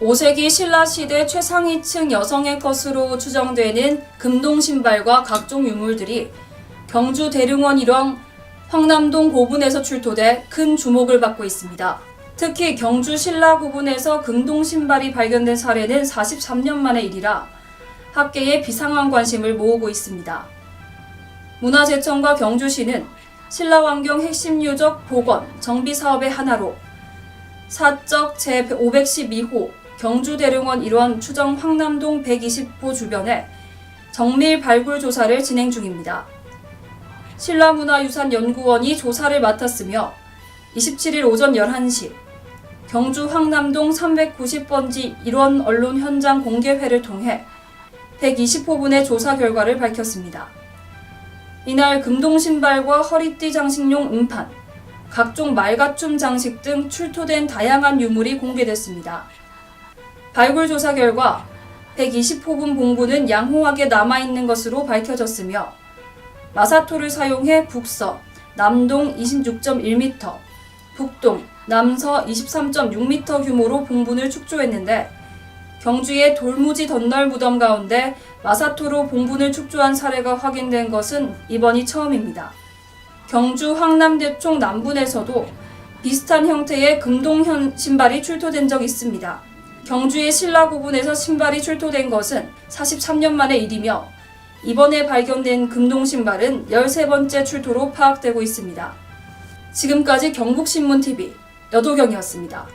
5세기 신라 시대 최상위층 여성의 것으로 추정되는 금동 신발과 각종 유물들이 경주 대릉원 일왕 황남동 고분에서 출토돼 큰 주목을 받고 있습니다. 특히 경주 신라 고분에서 금동 신발이 발견된 사례는 43년 만의 일이라 학계의 비상한 관심을 모으고 있습니다. 문화재청과 경주시는 신라왕경 핵심 유적 복원 정비 사업의 하나로 사적 제512호 경주대릉원 일원 추정 황남동 120호 주변에 정밀 발굴 조사를 진행 중입니다. 신라문화유산연구원이 조사를 맡았으며 27일 오전 11시 경주 황남동 390번지 일원 언론 현장 공개회를 통해 120호분의 조사 결과를 밝혔습니다. 이날 금동 신발과 허리띠 장식용 음판, 각종 말가춤 장식 등 출토된 다양한 유물이 공개됐습니다. 발굴 조사 결과 120호분 봉구는 양호하게 남아있는 것으로 밝혀졌으며 마사토를 사용해 북서, 남동 26.1m, 북동, 남서 23.6m 규모로 봉분을 축조했는데 경주의 돌무지 덧날 무덤 가운데 마사토로 봉분을 축조한 사례가 확인된 것은 이번이 처음입니다. 경주 황남대총 남분에서도 비슷한 형태의 금동현 신발이 출토된 적 있습니다. 경주의 신라 고분에서 신발이 출토된 것은 43년 만의 일이며 이번에 발견된 금동 신발은 13번째 출토로 파악되고 있습니다. 지금까지 경북신문TV 여도경이었습니다.